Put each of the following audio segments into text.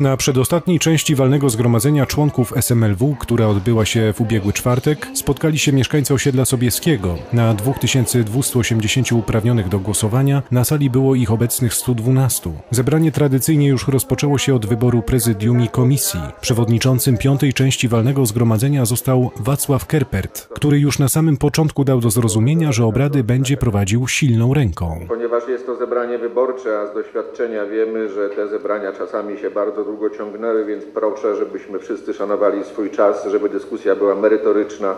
Na przedostatniej części walnego zgromadzenia członków SMLW, która odbyła się w ubiegły czwartek, spotkali się mieszkańcy osiedla Sobieskiego. Na 2280 uprawnionych do głosowania na sali było ich obecnych 112. Zebranie tradycyjnie już rozpoczęło się od wyboru prezydium i komisji. Przewodniczącym piątej części walnego zgromadzenia został Wacław Kerpert, który już na samym początku dał do zrozumienia, że obrady będzie prowadził silną ręką. Ponieważ jest to zebranie wyborcze, a z doświadczenia wiemy, że te zebrania czasami się bardzo długo ciągnęły, więc proszę, żebyśmy wszyscy szanowali swój czas, żeby dyskusja była merytoryczna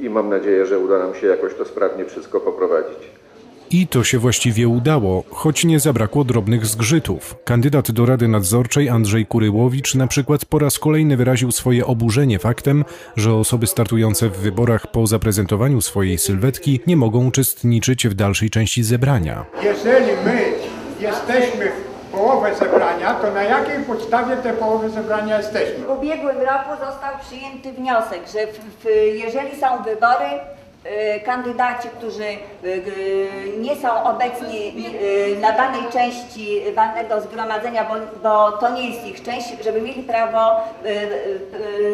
i mam nadzieję, że uda nam się jakoś to sprawnie wszystko poprowadzić. I to się właściwie udało, choć nie zabrakło drobnych zgrzytów. Kandydat do Rady Nadzorczej Andrzej Kuryłowicz na przykład po raz kolejny wyraził swoje oburzenie faktem, że osoby startujące w wyborach po zaprezentowaniu swojej sylwetki nie mogą uczestniczyć w dalszej części zebrania. Jeżeli my jesteśmy w połowę zebrania, to na jakiej podstawie te połowy zebrania jesteśmy? W ubiegłym roku został przyjęty wniosek, że w, w, jeżeli są wybory, kandydaci, którzy y, y, nie są obecni y, na danej części walnego zgromadzenia, bo, to nie jest ich część, żeby mieli prawo y, y,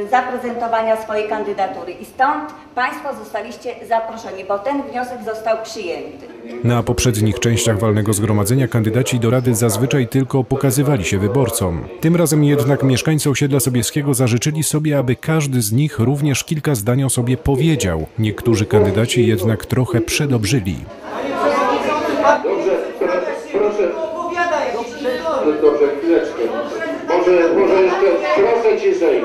y, zaprezentowania swojej kandydatury. I stąd Państwo zostaliście zaproszeni, bo ten wniosek został przyjęty. Na poprzednich częściach walnego zgromadzenia kandydaci do Rady zazwyczaj tylko pokazywali się wyborcom. Tym razem jednak mieszkańcy osiedla Sobieskiego zażyczyli sobie, aby każdy z nich również kilka zdań o sobie powiedział. Niektórzy kandydaci jednak trochę przedobrzyli. Proszę. Może, jeszcze, proszę ciszej.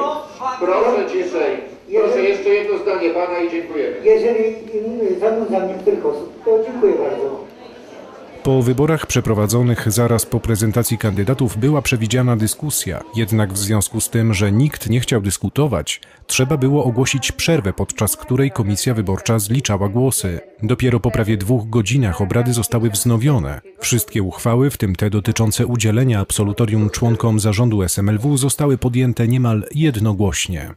Proszę. Proszę jeszcze jedno zdanie pana i dziękujemy. Jeżeli zanudzam niektórych osób, to dziękuję bardzo. Po wyborach przeprowadzonych zaraz po prezentacji kandydatów była przewidziana dyskusja, jednak w związku z tym, że nikt nie chciał dyskutować, trzeba było ogłosić przerwę, podczas której komisja wyborcza zliczała głosy. Dopiero po prawie dwóch godzinach obrady zostały wznowione. Wszystkie uchwały, w tym te dotyczące udzielenia absolutorium członkom zarządu SMLW, zostały podjęte niemal jednogłośnie.